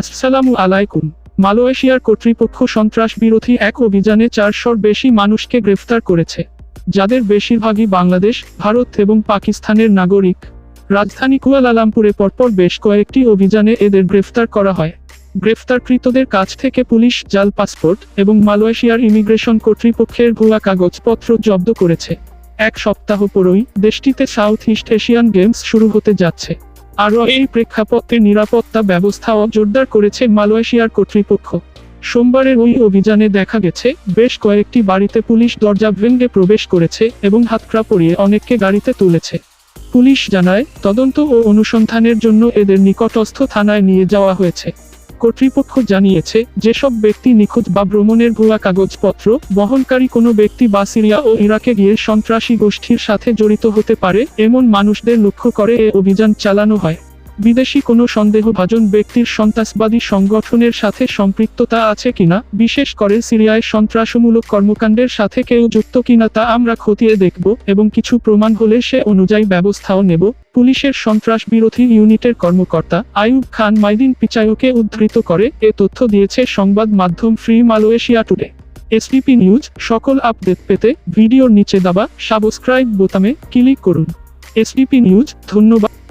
আসসালামু আলাইকুম। মালয়েশিয়ার কর্তৃপক্ষ সন্ত্রাস বিরোধী এক অভিযানে চারশোর বেশি মানুষকে গ্রেফতার করেছে, যাদের বেশিরভাগই বাংলাদেশ, ভারত এবং পাকিস্তানের নাগরিক। রাজধানী কুয়ালালামপুরে পরপর বেশ কয়েকটি অভিযানে এদের গ্রেফতার করা হয়। গ্রেফতারকৃতদের কাছ থেকে পুলিশ, জাল পাসপোর্ট এবং মালয়েশিয়ার ইমিগ্রেশন কর্তৃপক্ষের ভুয়া কাগজপত্র জব্দ করেছে। এক সপ্তাহ পরই দেশটিতে সাউথ ইস্ট এশিয়ান গেমস শুরু হতে যাচ্ছে। আরও এই প্রেক্ষাপটে নিরাপত্তা ব্যবস্থাও জোরদার করেছে মালয়েশিয়ার কর্তৃপক্ষ। সোমবারের ওই অভিযানে দেখা গেছে, বেশ কয়েকটি বাড়িতে পুলিশ দরজা ভেঙ্গে প্রবেশ করেছে এবং হাতকড়া পরিয়ে অনেককে গাড়িতে তুলেছে। পুলিশ জানায়, তদন্ত ও অনুসন্ধানের জন্য এদের নিকটস্থ থানায় নিয়ে যাওয়া হয়েছে। কর্তৃপক্ষ জানিয়েছে, যেসব ব্যক্তি নিখোঁজ বা ভ্রমণের ভুয়া কাগজপত্র বহনকারী কোনো ব্যক্তি বা সিরিয়া ও ইরাকে গিয়ে সন্ত্রাসী গোষ্ঠীর সাথে জড়িত হতে পারে, এমন মানুষদের লক্ষ্য করে এ অভিযান চালানো হয়। বিদেশি কোনো সন্দেহভাজন ব্যক্তির সন্ত্রাসবাদী সংগঠনের সাথে সম্পৃক্ততা আছে কিনা, বিশেষ করে সিরিয়ায় সন্ত্রাসমূলক কর্মকাণ্ডের সাথে কেউ যুক্ত কিনা তা আমরা খতিয়ে দেখব এবং কিছু প্রমাণ হলে সে অনুযায়ী ব্যবস্থাও নেব। পুলিশের সন্ত্রাস বিরোধী ইউনিটের কর্মকর্তা আয়ুব খান মাইদিন পিচায়ুকে উদ্ধৃত করে এ তথ্য দিয়েছে সংবাদ মাধ্যম free Malaysia today. SPP news, সকল আপডেট পেতে ভিডিওর নিচে দাবা সাবস্ক্রাইব বোতামে ক্লিক করুন। এসপিপি নিউজ, ধন্যবাদ।